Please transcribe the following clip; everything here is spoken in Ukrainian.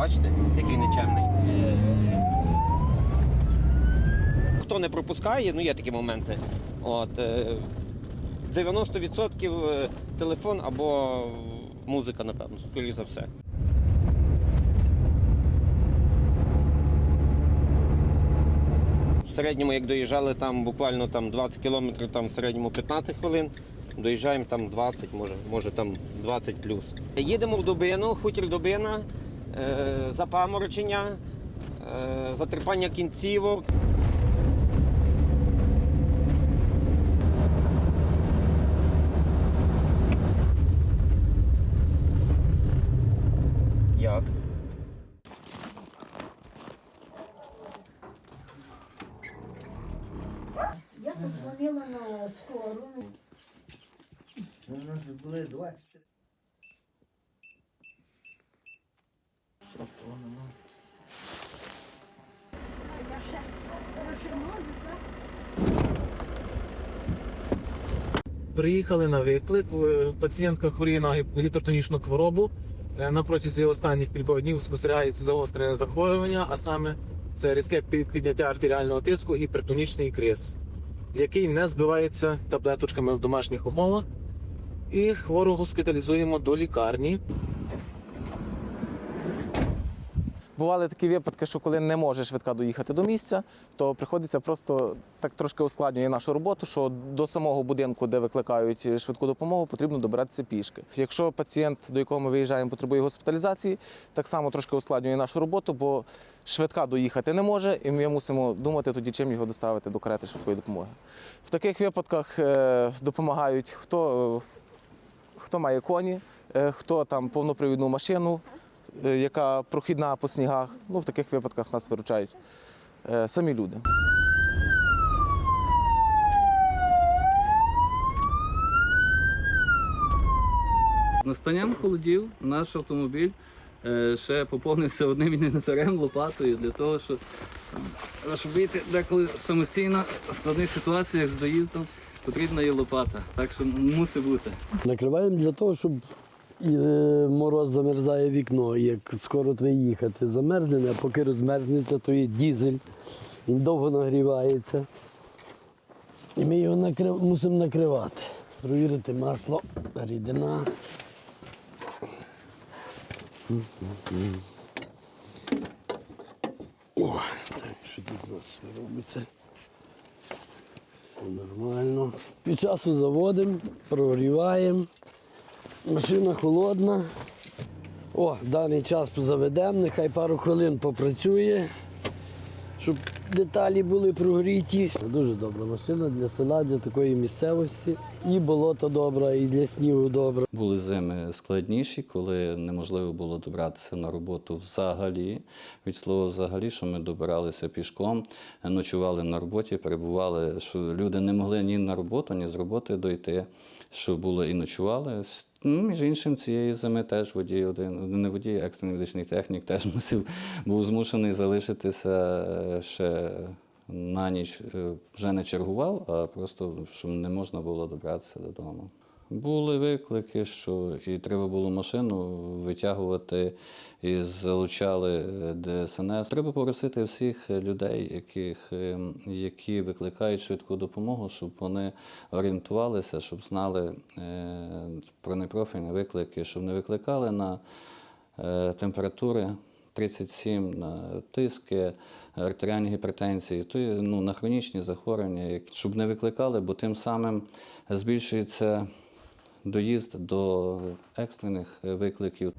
Бачите, який нечемний. Хто не пропускає, ну є такі моменти. От, е, 90% телефон або музика, напевно, скоріш за все. В середньому, як доїжджали там буквально там 20 кілометрів, там в середньому 15 хвилин. Доїжджаємо там 20, може, може там 20 плюс. Їдемо в Дубину, хутір Дубина, е, запаморочення, е, затерпання кінцівок. Як? Я подзвонила на скору. У нас були 20. Шостого нема. Приїхали на виклик. Е, Пацієнтка хворіє на гіпертонічну хворобу. Е, На протязі останніх кількох днів спостерігається загострене захворювання, а саме це різке підняття артеріального тиску, гіпертонічний криз, який не збивається таблеточками в домашніх умовах. І хвору госпіталізуємо до лікарні. Бували такі випадки, що коли не може швидка доїхати до місця, то приходиться просто так трошки ускладнює нашу роботу, що до самого будинку, де викликають швидку допомогу, потрібно добиратися пішки. Якщо пацієнт, до якого ми виїжджаємо, потребує госпіталізації, так само трошки ускладнює нашу роботу, бо швидка доїхати не може, і ми мусимо думати тоді, чим його доставити до карети швидкої допомоги. В таких випадках е, допомагають хто, хто має коні, е, хто там повнопривідну машину, е, яка прохідна по снігах. Ну, в таких випадках нас виручають е, самі люди. З настанням холодів наш автомобіль е, ще поповнився одним інвентарем лопатою для того, щоб там, розробити деколи самостійно в складних ситуаціях з доїздом потрібна є лопата. Так що мусить бути. Накриваємо для того, щоб е, мороз замерзає вікно, як скоро треба їхати. Замерзне, а поки розмерзнеться, то є дізель, він довго нагрівається. І ми його накрив... мусимо накривати. Провірити масло, рідина. О, так, що тут у нас робиться? Все нормально. Під часу заводимо, прогріваємо. Машина холодна. О, даний час заведемо, нехай пару хвилин попрацює, щоб деталі були прогріті. Дуже добра машина для села, для такої місцевості. І болото добре, і для снігу добре. Були зими складніші, коли неможливо було добратися на роботу взагалі. Від слова взагалі, що ми добиралися пішком, ночували на роботі, перебували, що люди не могли ні на роботу, ні з роботи дойти, що було і ночували. Ну, між іншим, цієї зими теж водій один, не водій, а екстрений медичний технік теж мусив, був змушений залишитися е, ще на ніч е, вже не чергував, а просто щоб не можна було добратися додому. Були виклики, що і треба було машину витягувати, і залучали е, ДСНС. Треба попросити всіх людей, яких, е, які викликають швидку допомогу, щоб вони орієнтувалися, щоб знали е, про непрофільні виклики, щоб не викликали на е, температури 37 на тиски, артеріальні гіпертензії, то ну, на хронічні захворювання, щоб не викликали, бо тим самим збільшується доїзд до екстрених викликів.